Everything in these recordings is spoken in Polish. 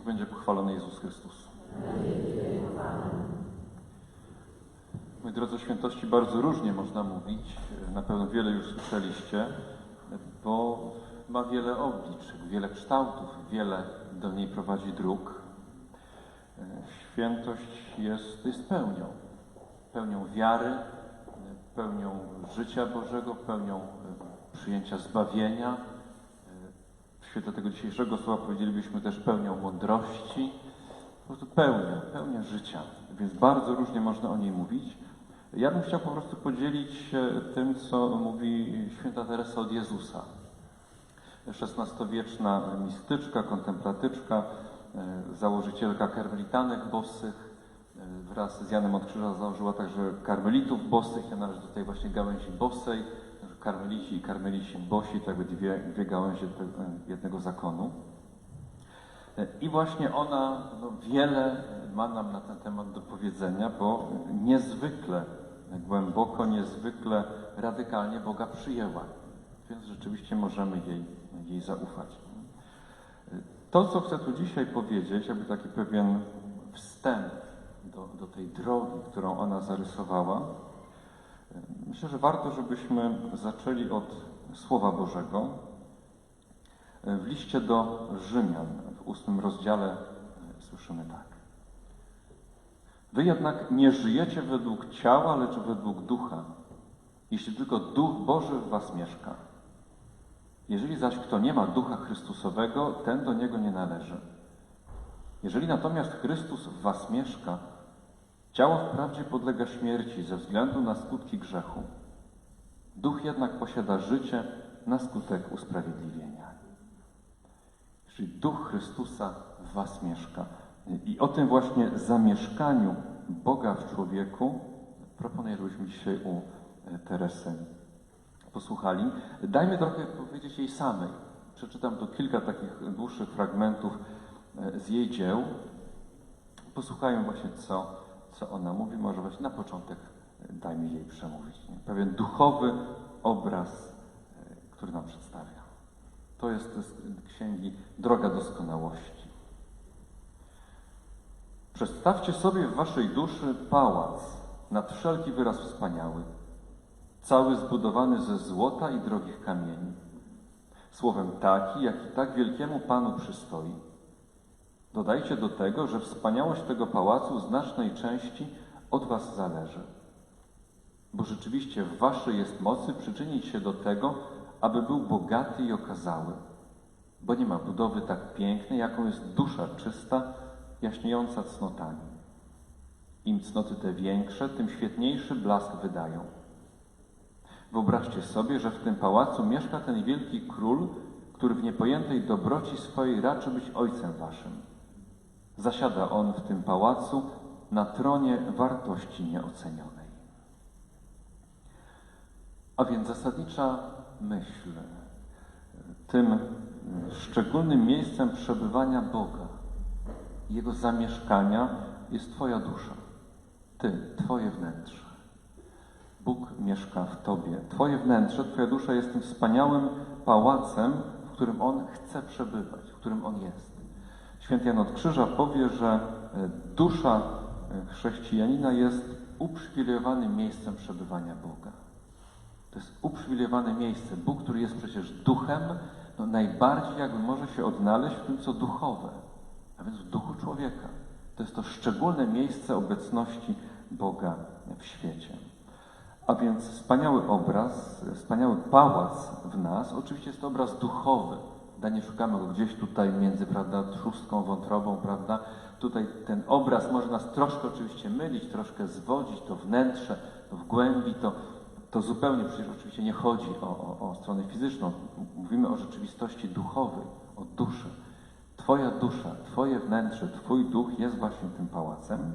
Niech będzie pochwalony Jezus Chrystus. Moi drodzy, świętości bardzo różnie można mówić. Na pewno wiele już słyszeliście, bo ma wiele oblicz, wiele kształtów, wiele do niej prowadzi dróg. Świętość jest, jest pełnią. Pełnią wiary, pełnią życia Bożego, pełnią przyjęcia zbawienia. W świetle tego dzisiejszego słowa powiedzielibyśmy też pełnią mądrości. Po prostu pełnią, pełnią życia. Więc bardzo różnie można o niej mówić. Ja bym chciał po prostu podzielić się tym, co mówi święta Teresa od Jezusa. XVI-wieczna mistyczka, kontemplatyczka, założycielka karmelitanek bosych, wraz z Janem od Krzyża założyła także karmelitów bosych. Ja należę do tej właśnie gałęzi bosej. Karmelici i karmelici bosi, to jakby dwie, dwie gałęzie jednego zakonu. I właśnie ona no, wiele ma nam na ten temat do powiedzenia, bo niezwykle głęboko, niezwykle radykalnie Boga przyjęła. Więc rzeczywiście możemy jej, jej zaufać. To, co chcę tu dzisiaj powiedzieć, aby taki pewien wstęp do, do tej drogi, którą ona zarysowała, myślę, że warto, żebyśmy zaczęli od Słowa Bożego. W liście do Rzymian, w ósmym rozdziale, słyszymy tak. Wy jednak nie żyjecie według ciała, lecz według ducha, jeśli tylko duch Boży w was mieszka. Jeżeli zaś kto nie ma ducha Chrystusowego, ten do niego nie należy. Jeżeli natomiast Chrystus w was mieszka, ciało wprawdzie podlega śmierci ze względu na skutki grzechu. Duch jednak posiada życie na skutek usprawiedliwienia. Czyli duch Chrystusa w was mieszka. I o tym właśnie zamieszkaniu Boga w człowieku proponuję, żebyśmy dzisiaj u Teresy posłuchali. Dajmy trochę powiedzieć jej samej. Przeczytam tu kilka takich dłuższych fragmentów z jej dzieł. Posłuchajmy właśnie, co, co ona mówi. Może właśnie na początek dajmy jej przemówić. Nie? Pewien duchowy obraz, który nam przedstawia. To jest z księgi Droga Doskonałości. Przedstawcie sobie w waszej duszy pałac nad wszelki wyraz wspaniały, cały zbudowany ze złota i drogich kamieni. Słowem taki, jaki tak wielkiemu Panu przystoi. Dodajcie do tego, że wspaniałość tego pałacu w znacznej części od was zależy. Bo rzeczywiście w waszej jest mocy przyczynić się do tego, aby był bogaty i okazały. Bo nie ma budowy tak pięknej, jaką jest dusza czysta, jaśniejąca cnotami. Im cnoty te większe, tym świetniejszy blask wydają. Wyobraźcie sobie, że w tym pałacu mieszka ten wielki król, który w niepojętej dobroci swojej raczy być ojcem waszym. Zasiada on w tym pałacu na tronie wartości nieocenionej. A więc zasadnicza myśl, tym szczególnym miejscem przebywania Boga, Jego zamieszkania jest Twoja dusza, Ty, Twoje wnętrze. Bóg mieszka w Tobie. Twoje wnętrze, Twoja dusza jest tym wspaniałym pałacem, w którym On chce przebywać, w którym On jest. Święty Jan od Krzyża powie, że dusza chrześcijanina jest uprzywilejowanym miejscem przebywania Boga. To jest uprzywilejowane miejsce. Bóg, który jest przecież duchem, no najbardziej jakby może się odnaleźć w tym, co duchowe, a więc w duchu człowieka. To jest to szczególne miejsce obecności Boga w świecie. A więc wspaniały obraz, wspaniały pałac w nas, oczywiście jest to obraz duchowy. Da nie szukamy go gdzieś tutaj między, prawda, trzustką, wątrobą, prawda. Tutaj ten obraz może nas troszkę oczywiście mylić, troszkę zwodzić, to wnętrze, to w głębi, to, to zupełnie przecież oczywiście nie chodzi o, o, o stronę fizyczną. Mówimy o rzeczywistości duchowej, o duszy. Twoja dusza, Twoje wnętrze, Twój duch jest właśnie tym pałacem.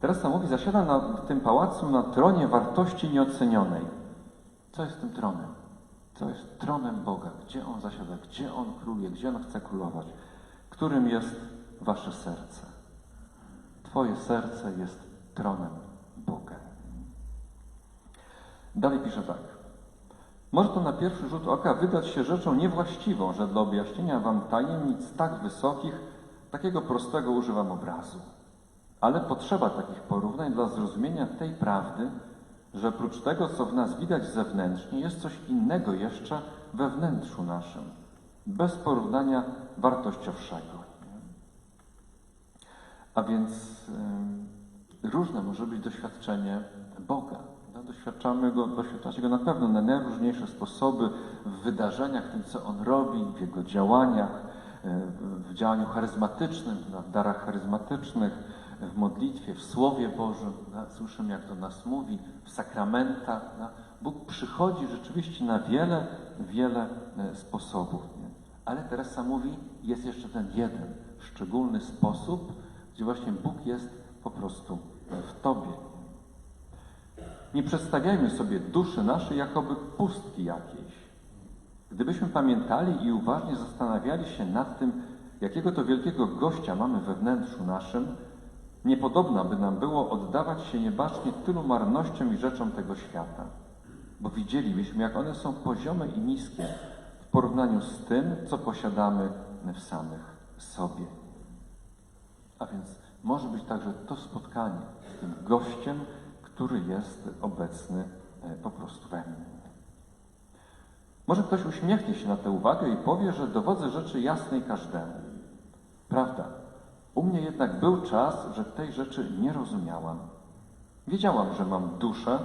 Teraz sam mówi, zasiada na, w tym pałacu na tronie wartości nieocenionej. Co jest tym tronem? Co jest tronem Boga? Gdzie On zasiada? Gdzie On króluje? Gdzie On chce królować? Którym jest Wasze serce? Twoje serce jest tronem Boga. Dalej pisze tak. Może to na pierwszy rzut oka wydać się rzeczą niewłaściwą, że dla objaśnienia Wam tajemnic tak wysokich Takiego prostego używam obrazu. Ale potrzeba takich porównań dla zrozumienia tej prawdy, że oprócz tego, co w nas widać zewnętrznie, jest coś innego jeszcze we wnętrzu naszym, bez porównania wartościowszego. A więc y, różne może być doświadczenie Boga. No, doświadczamy go, doświadczacie go na pewno na najróżniejsze sposoby, w wydarzeniach, w tym, co On robi, w Jego działaniach, y, w działaniu charyzmatycznym, w darach charyzmatycznych, w modlitwie, w Słowie Bożym, no, słyszymy jak do nas mówi, w sakramentach. No. Bóg przychodzi rzeczywiście na wiele, wiele e, sposobów. Nie? Ale Teresa mówi, jest jeszcze ten jeden szczególny sposób, gdzie właśnie Bóg jest po prostu w Tobie. Nie przedstawiajmy sobie duszy naszej jakoby pustki jakiejś. Gdybyśmy pamiętali i uważnie zastanawiali się nad tym, jakiego to wielkiego gościa mamy we wnętrzu naszym, Niepodobna by nam było oddawać się niebacznie tylu marnościom i rzeczom tego świata, bo widzielibyśmy, jak one są poziome i niskie w porównaniu z tym, co posiadamy w samych sobie. A więc może być także to spotkanie z tym gościem, który jest obecny e, po prostu we mnie. Może ktoś uśmiechnie się na tę uwagę i powie, że dowodzę rzeczy jasnej każdemu. Prawda, u mnie jednak był czas, że tej rzeczy nie rozumiałam. Wiedziałam, że mam duszę,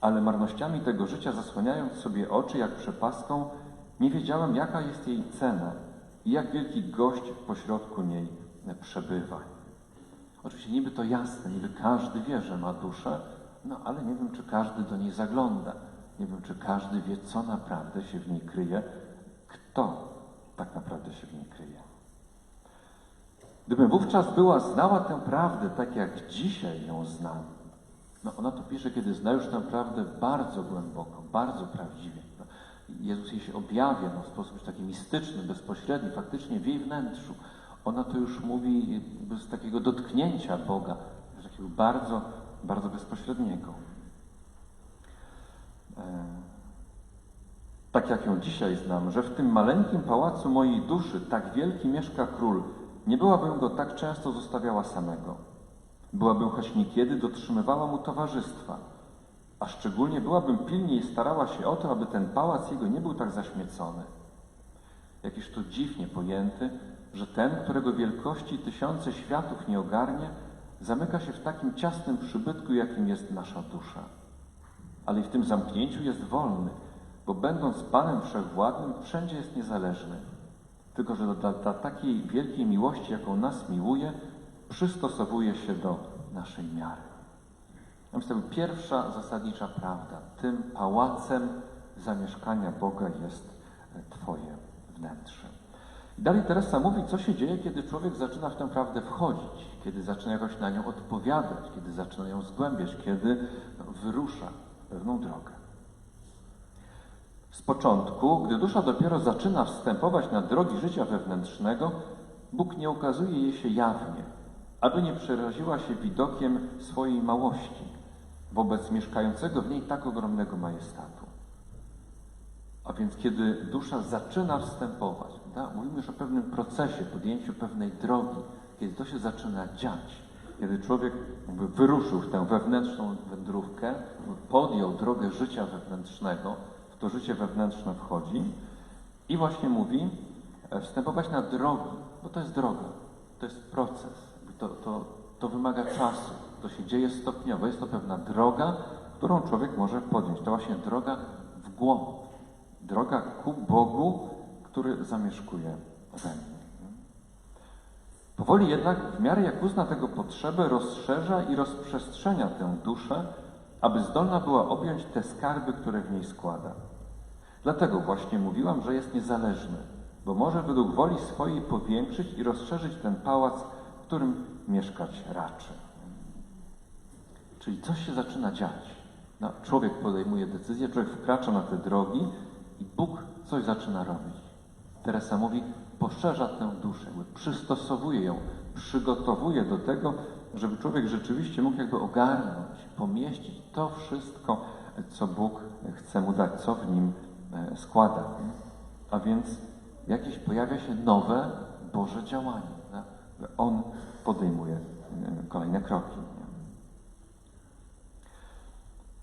ale marnościami tego życia zasłaniając sobie oczy jak przepaską, nie wiedziałam, jaka jest jej cena i jak wielki gość pośrodku niej przebywa. Oczywiście niby to jasne, niby każdy wie, że ma duszę, no ale nie wiem, czy każdy do niej zagląda. Nie wiem, czy każdy wie, co naprawdę się w niej kryje, kto tak naprawdę się w niej kryje. Gdybym wówczas była znała tę prawdę tak jak dzisiaj ją znam, no ona to pisze, kiedy zna już tę prawdę bardzo głęboko, bardzo prawdziwie. No, Jezus jej się objawia no, w sposób taki mistyczny, bezpośredni, faktycznie w jej wnętrzu. Ona to już mówi bez takiego dotknięcia Boga, takiego bardzo, bardzo bezpośredniego. E, tak jak ją dzisiaj znam, że w tym maleńkim pałacu mojej duszy tak wielki mieszka król, nie byłabym go tak często zostawiała samego. Byłabym choć niekiedy dotrzymywała mu towarzystwa, a szczególnie byłabym pilniej starała się o to, aby ten pałac jego nie był tak zaśmiecony. Jakiż to dziwnie pojęty, że ten, którego wielkości tysiące światów nie ogarnie, zamyka się w takim ciasnym przybytku, jakim jest nasza dusza. Ale i w tym zamknięciu jest wolny, bo będąc Panem Wszechwładnym, wszędzie jest niezależny. Tylko, że dla, dla takiej wielkiej miłości, jaką nas miłuje, przystosowuje się do naszej miary. To pierwsza zasadnicza prawda. Tym pałacem zamieszkania Boga jest Twoje wnętrze. I dalej Teresa mówi, co się dzieje, kiedy człowiek zaczyna w tę prawdę wchodzić, kiedy zaczyna jakoś na nią odpowiadać, kiedy zaczyna ją zgłębiać, kiedy wyrusza pewną drogę. Z początku, gdy dusza dopiero zaczyna wstępować na drogi życia wewnętrznego, Bóg nie ukazuje jej się jawnie, aby nie przeraziła się widokiem swojej małości wobec mieszkającego w niej tak ogromnego majestatu. A więc kiedy dusza zaczyna wstępować, da, mówimy już o pewnym procesie, podjęciu pewnej drogi, kiedy to się zaczyna dziać, kiedy człowiek wyruszył w tę wewnętrzną wędrówkę, podjął drogę życia wewnętrznego, to życie wewnętrzne wchodzi i właśnie mówi, e, wstępować na drogi, bo to jest droga, to jest proces, to, to, to wymaga czasu, to się dzieje stopniowo, jest to pewna droga, którą człowiek może podjąć. To właśnie droga w głąb, droga ku Bogu, który zamieszkuje we mnie. Powoli jednak, w miarę jak uzna tego potrzebę, rozszerza i rozprzestrzenia tę duszę, aby zdolna była objąć te skarby, które w niej składa. Dlatego właśnie mówiłam, że jest niezależny, bo może według woli swojej powiększyć i rozszerzyć ten pałac, w którym mieszkać raczy. Czyli coś się zaczyna dziać. No, człowiek podejmuje decyzję, człowiek wkracza na te drogi i Bóg coś zaczyna robić. Teresa mówi, poszerza tę duszę, przystosowuje ją, przygotowuje do tego, żeby człowiek rzeczywiście mógł jakby ogarnąć, pomieścić to wszystko, co Bóg chce mu dać, co w nim e, składa. A więc jakieś pojawia się nowe Boże działanie. On podejmuje e, kolejne kroki.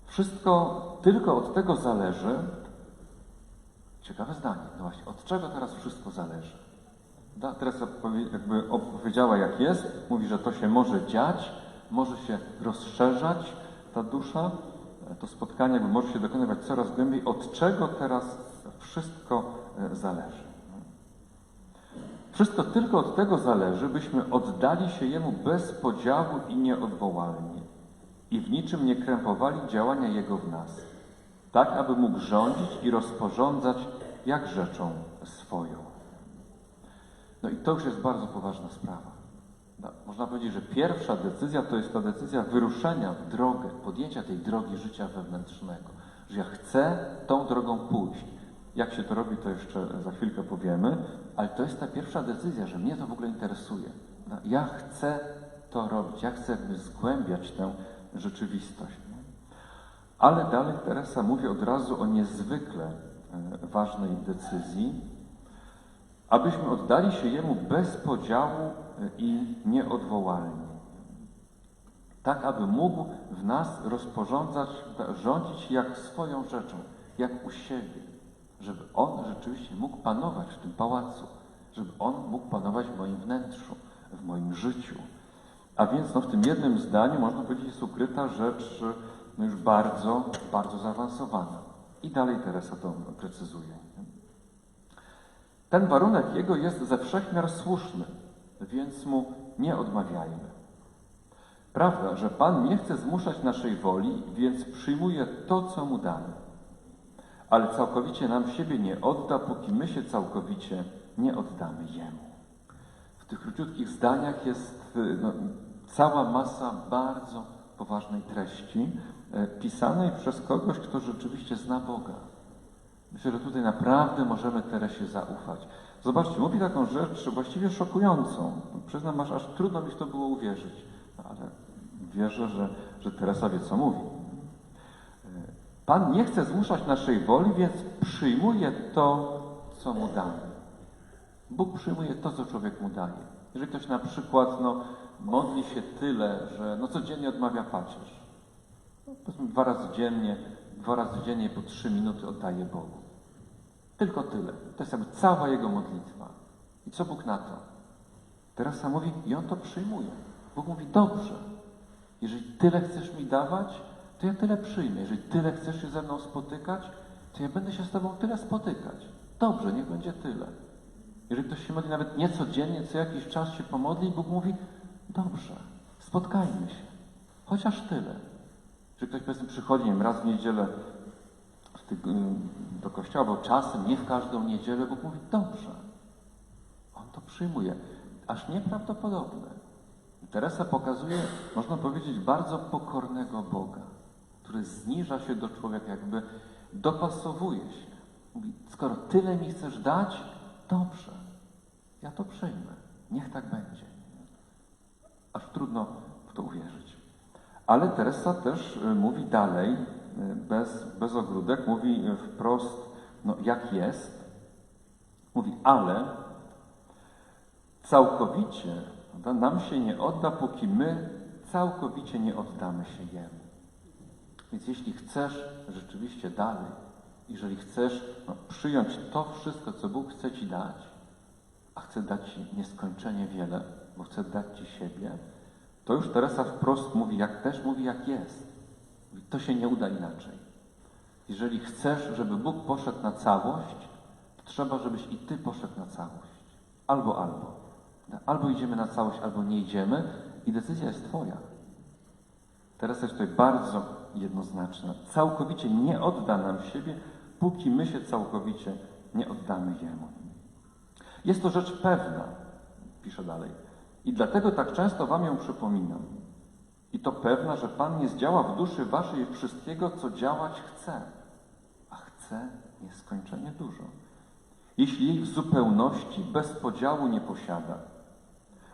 Wszystko tylko od tego zależy. Ciekawe zdanie. No właśnie, od czego teraz wszystko zależy? Da, Teresa jakby opowiedziała jak jest, mówi, że to się może dziać, może się rozszerzać ta dusza, e, to spotkanie jakby może się dokonywać coraz głębiej. Od czego teraz wszystko e, zależy? Wszystko tylko od tego zależy, byśmy oddali się Jemu bez podziału i nieodwołalnie i w niczym nie krępowali działania Jego w nas, tak aby mógł rządzić i rozporządzać jak rzeczą swoją. No i to już jest bardzo poważna sprawa. No, można powiedzieć, że pierwsza decyzja to jest ta decyzja wyruszenia w drogę, podjęcia tej drogi życia wewnętrznego. Że ja chcę tą drogą pójść. Jak się to robi, to jeszcze za chwilkę powiemy, ale to jest ta pierwsza decyzja, że mnie to w ogóle interesuje. No, ja chcę to robić, ja chcę zgłębiać tę rzeczywistość. Ale dalej Teresa mówi od razu o niezwykle e, ważnej decyzji, abyśmy oddali się Jemu bez podziału e, i nieodwołalnie. Tak, aby mógł w nas rozporządzać, rządzić jak swoją rzeczą, jak u siebie. Żeby On rzeczywiście mógł panować w tym pałacu, żeby On mógł panować w moim wnętrzu, w moim życiu. A więc no, w tym jednym zdaniu można powiedzieć jest ukryta rzecz no, już bardzo, bardzo zaawansowana. I dalej Teresa to precyzuje. Ten warunek jego jest ze wszechmiar słuszny, więc mu nie odmawiajmy. Prawda, że Pan nie chce zmuszać naszej woli, więc przyjmuje to, co mu damy. Ale całkowicie nam siebie nie odda, póki my się całkowicie nie oddamy Jemu. W tych króciutkich zdaniach jest y, no, cała masa bardzo poważnej treści, e, pisanej przez kogoś, kto rzeczywiście zna Boga. Myślę, że tutaj naprawdę możemy Teresie zaufać. Zobaczcie, mówi taką rzecz właściwie szokującą. Przyznam, aż, aż trudno mi w to było uwierzyć, no, ale wierzę, że, że Teresa wie, co mówi. E, Pan nie chce zmuszać naszej woli, więc przyjmuje to, co mu damy. Bóg przyjmuje to, co człowiek mu daje. Jeżeli ktoś na przykład no, modli się tyle, że no, codziennie odmawia pacierz, no, dwa razy dziennie, dwa razy dziennie po trzy minuty oddaje Bogu. Tylko tyle. To jest jakby cała jego modlitwa. I co Bóg na to? Teraz sam mówi, i on to przyjmuje. Bóg mówi, dobrze. Jeżeli tyle chcesz mi dawać, to ja tyle przyjmę. Jeżeli tyle chcesz się ze mną spotykać, to ja będę się z tobą tyle spotykać. Dobrze, niech będzie tyle. Jeżeli ktoś się modli nawet nie codziennie, co jakiś czas się pomodli, Bóg mówi, dobrze, spotkajmy się. Chociaż tyle. Jeżeli ktoś powiedzmy przychodzi nie wiem, raz w niedzielę do kościoła, bo czasem, nie w każdą niedzielę, Bóg mówi, dobrze. On to przyjmuje. Aż nieprawdopodobne. Teresa pokazuje, można powiedzieć, bardzo pokornego Boga, który zniża się do człowieka, jakby dopasowuje się. Mówi, skoro tyle mi chcesz dać, dobrze, ja to przyjmę. Niech tak będzie. Aż trudno w to uwierzyć. Ale Teresa też y, mówi dalej, y, bez, bez ogródek, mówi wprost, no jak jest. Mówi, ale całkowicie prawda, nam się nie odda, póki my całkowicie nie oddamy się Jemu. Więc jeśli chcesz rzeczywiście dalej, jeżeli chcesz no, przyjąć to wszystko, co Bóg chce Ci dać, a chce dać Ci nieskończenie wiele, bo chce dać Ci siebie, to już Teresa wprost mówi, jak też mówi, jak jest. To się nie uda inaczej. Jeżeli chcesz, żeby Bóg poszedł na całość, to trzeba, żebyś i Ty poszedł na całość. Albo, albo. Albo idziemy na całość, albo nie idziemy i decyzja jest Twoja. Teresa jest tutaj bardzo jednoznaczna. Całkowicie nie odda nam siebie, póki my się całkowicie nie oddamy Jemu. Jest to rzecz pewna, pisze dalej. I dlatego tak często Wam ją przypominam. I to pewna, że Pan nie zdziała w duszy Waszej wszystkiego, co działać chce, a chce nieskończenie dużo. Jeśli jej w zupełności bez podziału nie posiada,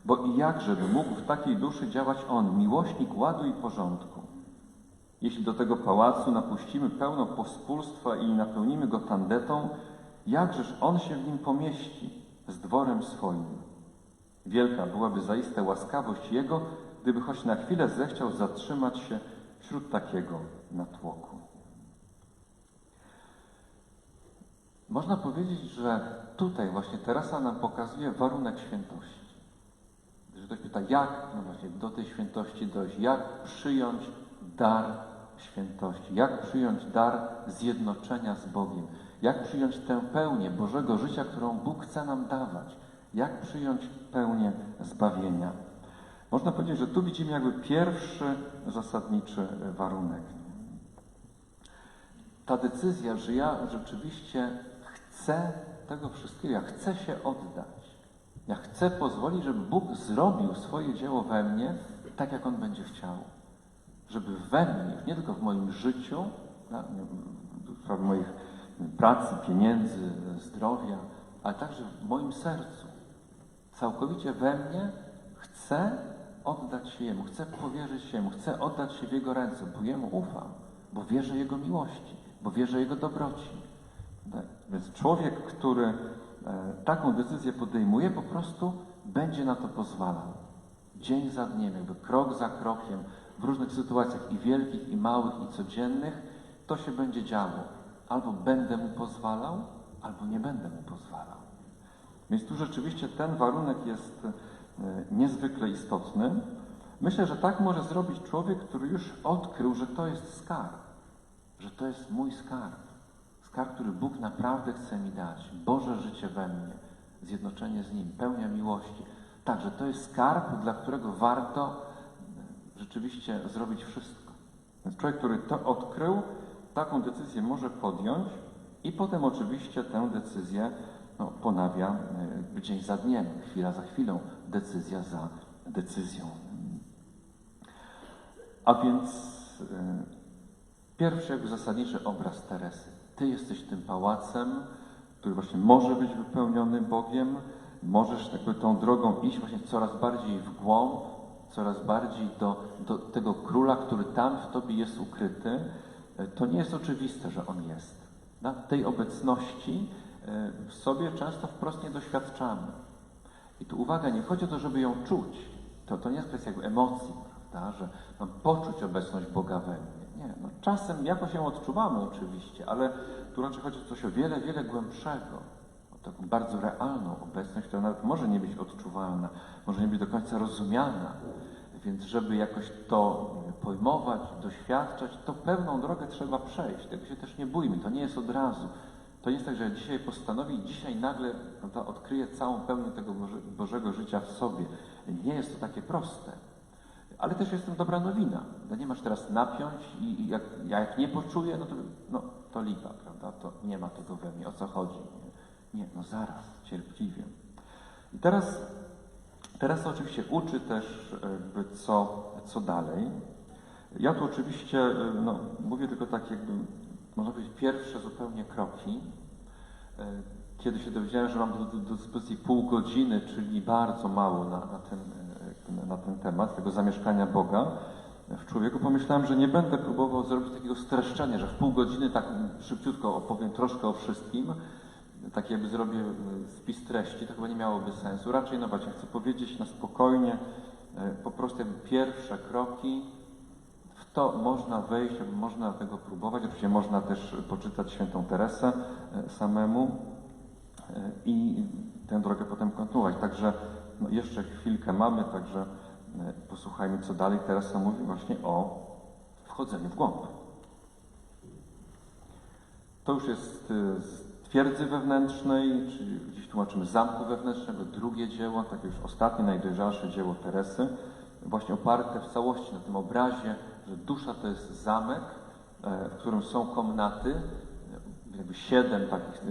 bo i jakże by mógł w takiej duszy działać On, miłośnik ładu i porządku? Jeśli do tego pałacu napuścimy pełno pospólstwa i napełnimy go tandetą, jakżeż On się w nim pomieści z dworem swoim? Wielka byłaby zaiste łaskawość Jego, gdyby choć na chwilę zechciał zatrzymać się wśród takiego natłoku. Można powiedzieć, że tutaj właśnie Teresa nam pokazuje warunek świętości. Że ktoś pyta, jak no właśnie do tej świętości dojść, jak przyjąć dar świętości, jak przyjąć dar zjednoczenia z Bogiem, jak przyjąć tę pełnię Bożego życia, którą Bóg chce nam dawać, jak przyjąć pełnię zbawienia. Można powiedzieć, że tu widzimy jakby pierwszy zasadniczy warunek. Ta decyzja, że ja rzeczywiście chcę tego wszystkiego, ja chcę się oddać. Ja chcę pozwolić, żeby Bóg zrobił swoje dzieło we mnie tak, jak On będzie chciał. Żeby we mnie, nie tylko w moim życiu, w moich pracy, pieniędzy, zdrowia, ale także w moim sercu. Całkowicie we mnie chcę oddać się Jemu, chcę powierzyć się Jemu, chcę oddać się w Jego ręce, bo Jemu ufam, bo wierzę Jego miłości, bo wierzę Jego dobroci. Tak? Więc człowiek, który e, taką decyzję podejmuje, po prostu będzie na to pozwalał. Dzień za dniem, jakby krok za krokiem, w różnych sytuacjach i wielkich, i małych, i codziennych, to się będzie działo. Albo będę mu pozwalał, albo nie będę mu pozwalał. Więc tu rzeczywiście ten warunek jest niezwykle istotny. Myślę, że tak może zrobić człowiek, który już odkrył, że to jest skarb, że to jest mój skarb. Skarb, który Bóg naprawdę chce mi dać. Boże życie we mnie, zjednoczenie z Nim, pełnia miłości. Także to jest skarb, dla którego warto rzeczywiście zrobić wszystko. Więc człowiek, który to odkrył, taką decyzję może podjąć i potem oczywiście tę decyzję no, ponawia y, dzień za dniem, chwila za chwilą, decyzja za decyzją. A więc y, pierwszy jakby zasadniczy obraz Teresy. Ty jesteś tym pałacem, który właśnie może być wypełniony Bogiem, możesz jakby tą drogą iść właśnie coraz bardziej w głąb, coraz bardziej do, do tego króla, który tam w Tobie jest ukryty. To nie jest oczywiste, że On jest. Na tej obecności w sobie często wprost nie doświadczamy. I tu uwaga, nie chodzi o to, żeby ją czuć. To, to nie jest kwestia emocji, prawda, że mam poczuć obecność Boga we mnie. Nie, no czasem jakoś ją odczuwamy oczywiście, ale tu raczej chodzi o coś o wiele, wiele głębszego. O taką bardzo realną obecność, która nawet może nie być odczuwalna, może nie być do końca rozumiana. Więc żeby jakoś to pojmować, doświadczać, to pewną drogę trzeba przejść. Tego się też nie bójmy, to nie jest od razu. To jest tak, że dzisiaj postanowię i dzisiaj nagle prawda, odkryję całą pełnię tego Boże, Bożego życia w sobie. Nie jest to takie proste. Ale też jest to dobra nowina. No nie masz teraz napiąć i, i jak, ja jak nie poczuję, no to, no to lipa, prawda? To nie ma tego we mnie. O co chodzi? Nie, nie no zaraz, cierpliwie. I teraz, teraz oczywiście uczy też jakby co, co dalej. Ja tu oczywiście no, mówię tylko tak jakby można powiedzieć, pierwsze zupełnie kroki. Kiedy się dowiedziałem, że mam do, do dyspozycji pół godziny, czyli bardzo mało na, na, ten, na ten temat, tego zamieszkania Boga w człowieku, pomyślałem, że nie będę próbował zrobić takiego streszczenia, że w pół godziny tak szybciutko opowiem troszkę o wszystkim, tak jakby zrobię spis treści, to chyba nie miałoby sensu. Raczej, no właśnie, chcę powiedzieć na spokojnie, po prostu jakby pierwsze kroki, to można wejść, można tego próbować. Oczywiście można też poczytać świętą Teresę samemu i tę drogę potem kontynuować. Także no jeszcze chwilkę mamy, także posłuchajmy co dalej. Teresa mówi właśnie o wchodzeniu w głąb. To już jest z twierdzy wewnętrznej, czyli gdzieś tłumaczymy zamku wewnętrznego, drugie dzieło, takie już ostatnie, najdojrzalsze dzieło Teresy, właśnie oparte w całości na tym obrazie że dusza to jest zamek, w którym są komnaty, jakby siedem takich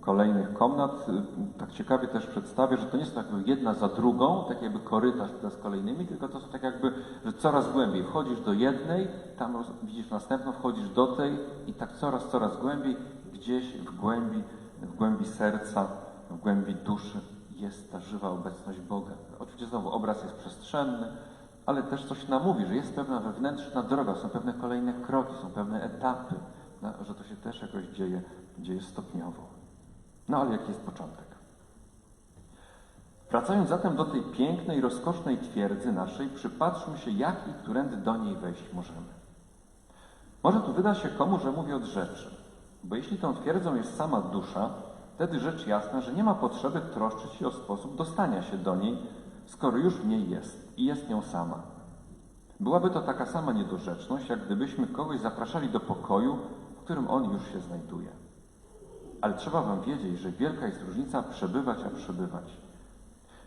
kolejnych komnat. Tak ciekawie też przedstawię, że to nie jest tak jakby jedna za drugą, tak jakby korytarz z kolejnymi, tylko to są tak jakby, że coraz głębiej. Wchodzisz do jednej, tam widzisz następną, wchodzisz do tej i tak coraz, coraz głębiej, gdzieś w głębi, w głębi serca, w głębi duszy jest ta żywa obecność Boga. Oczywiście znowu obraz jest przestrzenny, ale też coś nam mówi, że jest pewna wewnętrzna droga, są pewne kolejne kroki, są pewne etapy, no, że to się też jakoś dzieje, dzieje stopniowo. No ale jaki jest początek? Wracając zatem do tej pięknej, rozkosznej twierdzy naszej, przypatrzmy się, jak i którędy do niej wejść możemy. Może tu wyda się komu, że mówię od rzeczy, bo jeśli tą twierdzą jest sama dusza, wtedy rzecz jasna, że nie ma potrzeby troszczyć się o sposób dostania się do niej, skoro już w niej jest i jest nią sama. Byłaby to taka sama niedorzeczność, jak gdybyśmy kogoś zapraszali do pokoju, w którym on już się znajduje. Ale trzeba wam wiedzieć, że wielka jest różnica przebywać, a przebywać.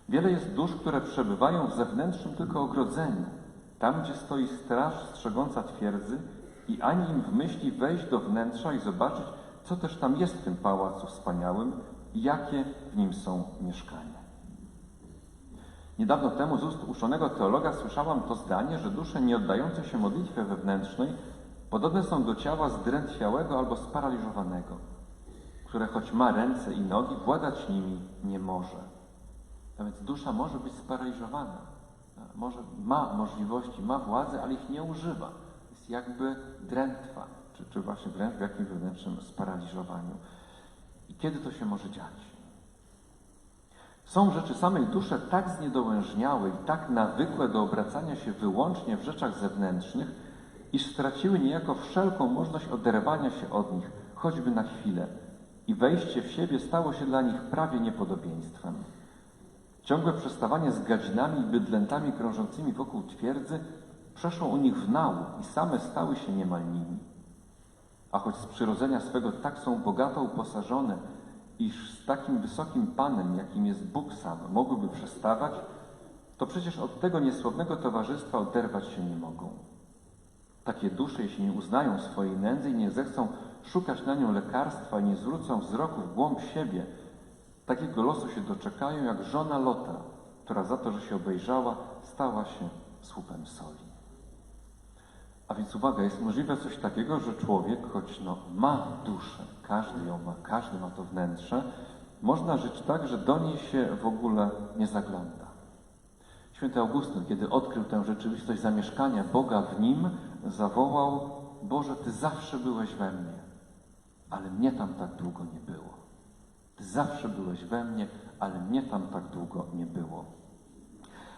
Wiele jest dusz, które przebywają w zewnętrznym tylko ogrodzeniu, tam gdzie stoi straż strzegąca twierdzy i ani im w myśli wejść do wnętrza i zobaczyć, co też tam jest w tym pałacu wspaniałym i jakie w nim są mieszkania. Niedawno temu z ust uczonego teologa słyszałam to zdanie, że dusze nie oddające się modlitwie wewnętrznej podobne są do ciała zdrętwiałego albo sparaliżowanego, które choć ma ręce i nogi, władać nimi nie może. A więc dusza może być sparaliżowana, może, ma możliwości, ma władzę, ale ich nie używa. Jest jakby drętwa, czy, czy właśnie wręcz w jakimś wewnętrznym sparaliżowaniu. I kiedy to się może dziać? Są rzeczy samej duszy tak zniedołężniałe i tak nawykłe do obracania się wyłącznie w rzeczach zewnętrznych, iż straciły niejako wszelką możliwość oderwania się od nich, choćby na chwilę, i wejście w siebie stało się dla nich prawie niepodobieństwem. Ciągłe przestawanie z gadzinami i bydlętami krążącymi wokół twierdzy przeszło u nich w nałóg i same stały się niemal nimi. A choć z przyrodzenia swego tak są bogato uposażone, iż z takim wysokim Panem, jakim jest Bóg sam, mogłyby przestawać, to przecież od tego niesłownego towarzystwa oderwać się nie mogą. Takie dusze, jeśli nie uznają swojej nędzy i nie zechcą szukać na nią lekarstwa i nie zwrócą wzroku w głąb siebie, takiego losu się doczekają jak żona Lota, która za to, że się obejrzała, stała się słupem soli. A więc uwaga, jest możliwe coś takiego, że człowiek, choć no, ma duszę, każdy ją ma, każdy ma to wnętrze, można żyć tak, że do niej się w ogóle nie zagląda. Święty Augustyn, kiedy odkrył tę rzeczywistość zamieszkania Boga w nim, zawołał: Boże, Ty zawsze byłeś we mnie, ale mnie tam tak długo nie było. Ty zawsze byłeś we mnie, ale mnie tam tak długo nie było.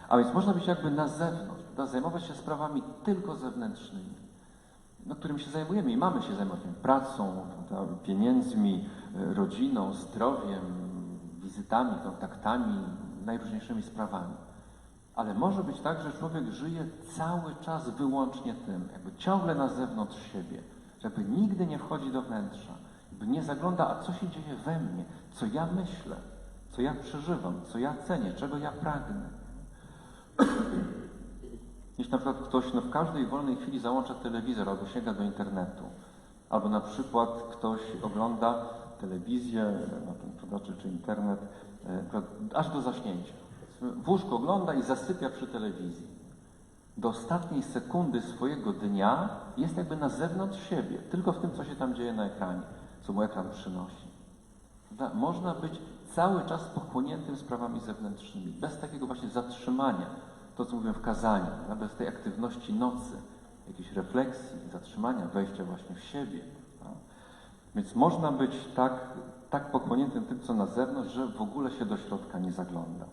A więc można być jakby na zewnątrz, zajmować się sprawami tylko zewnętrznymi, no, którymi się zajmujemy i mamy się zajmować pracą, pieniędzmi, rodziną, zdrowiem, wizytami, kontaktami, najróżniejszymi sprawami. Ale może być tak, że człowiek żyje cały czas wyłącznie tym, jakby ciągle na zewnątrz siebie, jakby nigdy nie wchodzi do wnętrza, jakby nie zagląda, a co się dzieje we mnie, co ja myślę, co ja przeżywam, co ja cenię, czego ja pragnę. Jeśli na przykład ktoś no, w każdej wolnej chwili załącza telewizor albo sięga do internetu, albo na przykład ktoś ogląda telewizję, no, ten, czy, czy internet, e, aż do zaśnięcia. W łóżku ogląda i zasypia przy telewizji. Do ostatniej sekundy swojego dnia jest jakby na zewnątrz siebie, tylko w tym, co się tam dzieje na ekranie, co mu ekran przynosi. Można być cały czas pochłoniętym sprawami zewnętrznymi, bez takiego właśnie zatrzymania, to co mówię w kazaniu, bez tej aktywności nocy, jakiejś refleksji, zatrzymania, wejścia właśnie w siebie. Tak? Więc można być tak, tak pochłoniętym tym, co na zewnątrz, że w ogóle się do środka nie zagląda.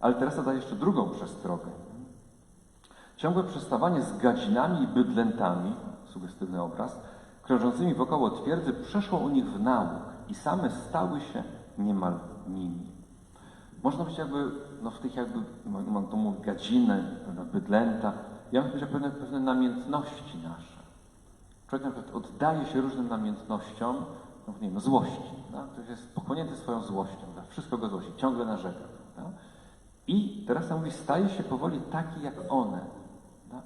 Ale teraz daje jeszcze drugą przestrogę. Ciągłe przestawanie z gadzinami i bydlętami, sugestywny obraz, krążącymi wokoło twierdzy, przeszło u nich w nauk i same stały się niemal nimi. Można być jakby no w tych jakby, mam to mówić, gadziny, bydlęta, ja bym powiedział pewne, pewne namiętności nasze. Człowiek na przykład oddaje się różnym namiętnościom, no nie wiem, złości. Tak? To jest pochłonięty swoją złością, tak? wszystko go złości, ciągle narzeka. I teraz mówi, staje się powoli taki jak one.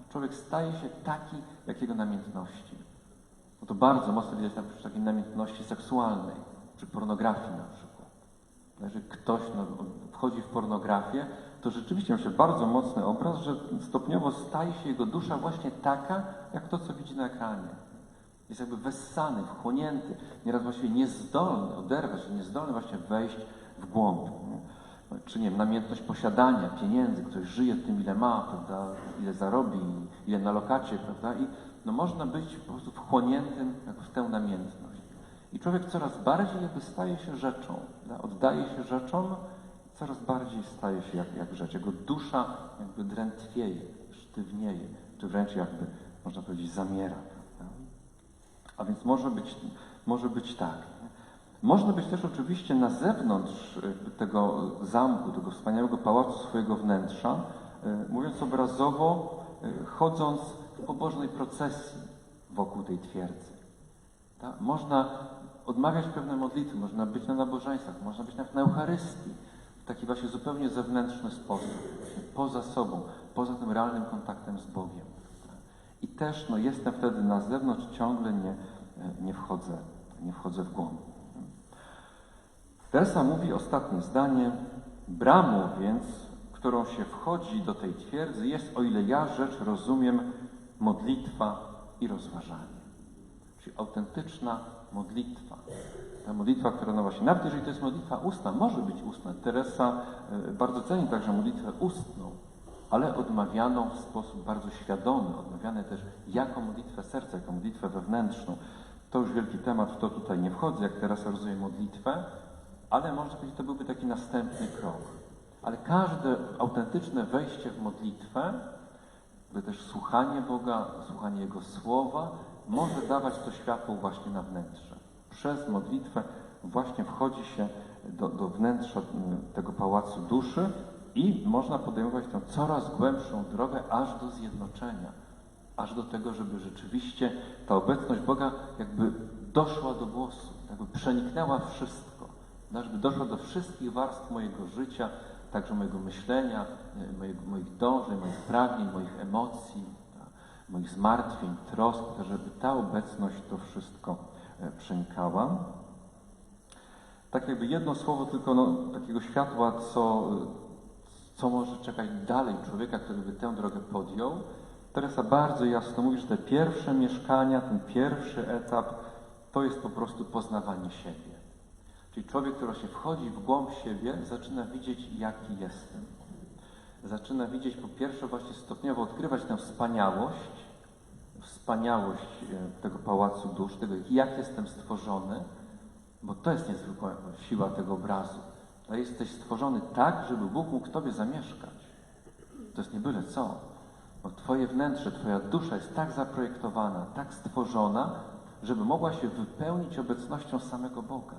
Człowiek staje się taki, jak jego namiętności. No to bardzo mocno widać na przykład takiej namiętności seksualnej, czy pornografii na przykład. Jeżeli ktoś no, wchodzi w pornografię, to rzeczywiście ma się bardzo mocny obraz, że stopniowo staje się jego dusza właśnie taka, jak to, co widzi na ekranie. Jest jakby wessany, wchłonięty, nieraz właściwie niezdolny oderwać się, niezdolny właśnie wejść w głąb. Czy nie wiem, namiętność posiadania pieniędzy, ktoś żyje tym, ile ma, prawda, ile zarobi, ile na lokacie, prawda, i no można być po prostu wchłoniętym w tę namiętność. I człowiek coraz bardziej jakby staje się rzeczą, oddaje się rzeczom, coraz bardziej staje się jak, jak rzecz. Jego dusza jakby drętwieje, sztywnieje, czy wręcz jakby, można powiedzieć, zamiera. A więc może być, może być tak. Można być też oczywiście na zewnątrz tego zamku, tego wspaniałego pałacu swojego wnętrza, e, mówiąc obrazowo, e, chodząc w pobożnej procesji wokół tej twierdzy. Tak? Można odmawiać pewne modlitwy, można być na nabożeństwach, można być nawet na Eucharystii w taki właśnie zupełnie zewnętrzny sposób, poza sobą, poza tym realnym kontaktem z Bogiem. I też no, jestem wtedy na zewnątrz, ciągle nie, nie, wchodzę, nie wchodzę w głąb. Teresa mówi ostatnie zdanie. Bramą więc, którą się wchodzi do tej twierdzy, jest, o ile ja rzecz rozumiem, modlitwa i rozważanie. Czyli autentyczna modlitwa. Ta modlitwa, która no właśnie, nawet jeżeli to jest modlitwa ustna, może być ustna. Teresa e, bardzo ceni także modlitwę ustną, ale odmawianą w sposób bardzo świadomy, odmawiane też jako modlitwę serca, jako modlitwę wewnętrzną. To już wielki temat, w to tutaj nie wchodzę, jak Teresa rozumie modlitwę, ale można powiedzieć, to byłby taki następny krok. Ale każde autentyczne wejście w modlitwę, by też słuchanie Boga, słuchanie Jego Słowa, może dawać to światło właśnie na wnętrze. Przez modlitwę właśnie wchodzi się do, do wnętrza mm, tego pałacu duszy i można podejmować tę coraz głębszą drogę aż do zjednoczenia, aż do tego, żeby rzeczywiście ta obecność Boga jakby doszła do głosu, jakby przeniknęła wszystko, no, żeby doszła do wszystkich warstw mojego życia, także mojego myślenia, e, mojego, moich dążeń, moich pragnień, moich emocji, moich zmartwień, trosk, żeby ta obecność to wszystko e, przenikała. Tak jakby jedno słowo tylko no, takiego światła, co, co może czekać dalej człowieka, który by tę drogę podjął. Teresa bardzo jasno mówi, że te pierwsze mieszkania, ten pierwszy etap, to jest po prostu poznawanie siebie. Czyli człowiek, który się wchodzi w głąb siebie, zaczyna widzieć, jaki jestem. Zaczyna widzieć po pierwsze właśnie stopniowo odkrywać tę wspaniałość, wspaniałość e, tego pałacu dusz, tego jak jestem stworzony, bo to jest niezwykła siła tego obrazu. To jesteś stworzony tak, żeby Bóg mógł Tobie zamieszkać. To jest nie byle co. Bo Twoje wnętrze, Twoja dusza jest tak zaprojektowana, tak stworzona, żeby mogła się wypełnić obecnością samego Boga.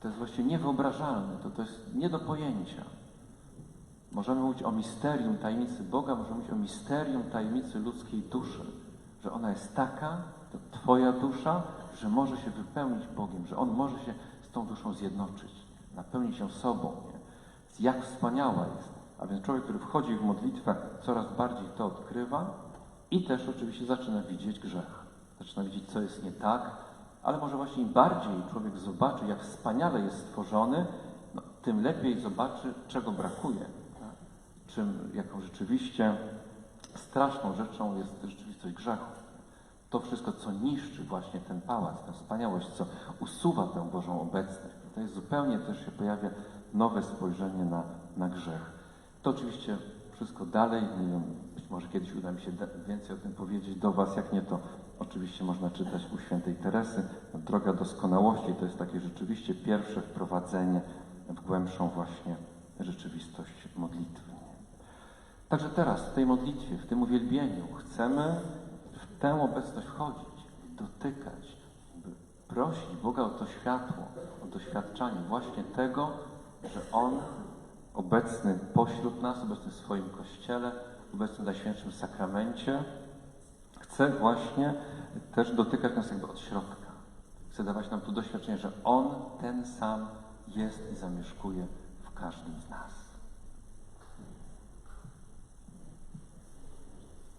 To jest właściwie niewyobrażalne, to, to jest nie do pojęcia. Możemy mówić o misterium tajemnicy Boga, możemy mówić o misterium tajemnicy ludzkiej duszy, że ona jest taka, Twoja dusza, że może się wypełnić Bogiem, że On może się z tą duszą zjednoczyć, napełnić ją sobą. Nie? Jak wspaniała jest. A więc człowiek, który wchodzi w modlitwę, coraz bardziej to odkrywa i też oczywiście zaczyna widzieć grzech. Zaczyna widzieć, co jest nie tak, ale może właśnie im bardziej człowiek zobaczy, jak wspaniale jest stworzony, no, tym lepiej zobaczy, czego brakuje. Czym, jaką rzeczywiście straszną rzeczą jest rzeczywistość grzechu. To wszystko, co niszczy właśnie ten pałac, tę wspaniałość, co usuwa tę Bożą obecność. To jest zupełnie też się pojawia nowe spojrzenie na, na grzech. To oczywiście wszystko dalej, być może kiedyś uda mi się więcej o tym powiedzieć do Was, jak nie to oczywiście można czytać u świętej Teresy. Droga doskonałości to jest takie rzeczywiście pierwsze wprowadzenie w głębszą właśnie rzeczywistość modlitwy. Także teraz w tej modlitwie, w tym uwielbieniu chcemy w tę obecność wchodzić, dotykać, prosić Boga o to światło, o doświadczanie właśnie tego, że On obecny pośród nas, obecny w swoim Kościele, obecny w Najświętszym Sakramencie, chce właśnie też dotykać nas jakby od środka. Chce dawać nam to doświadczenie, że On ten sam jest i zamieszkuje w każdym z nas.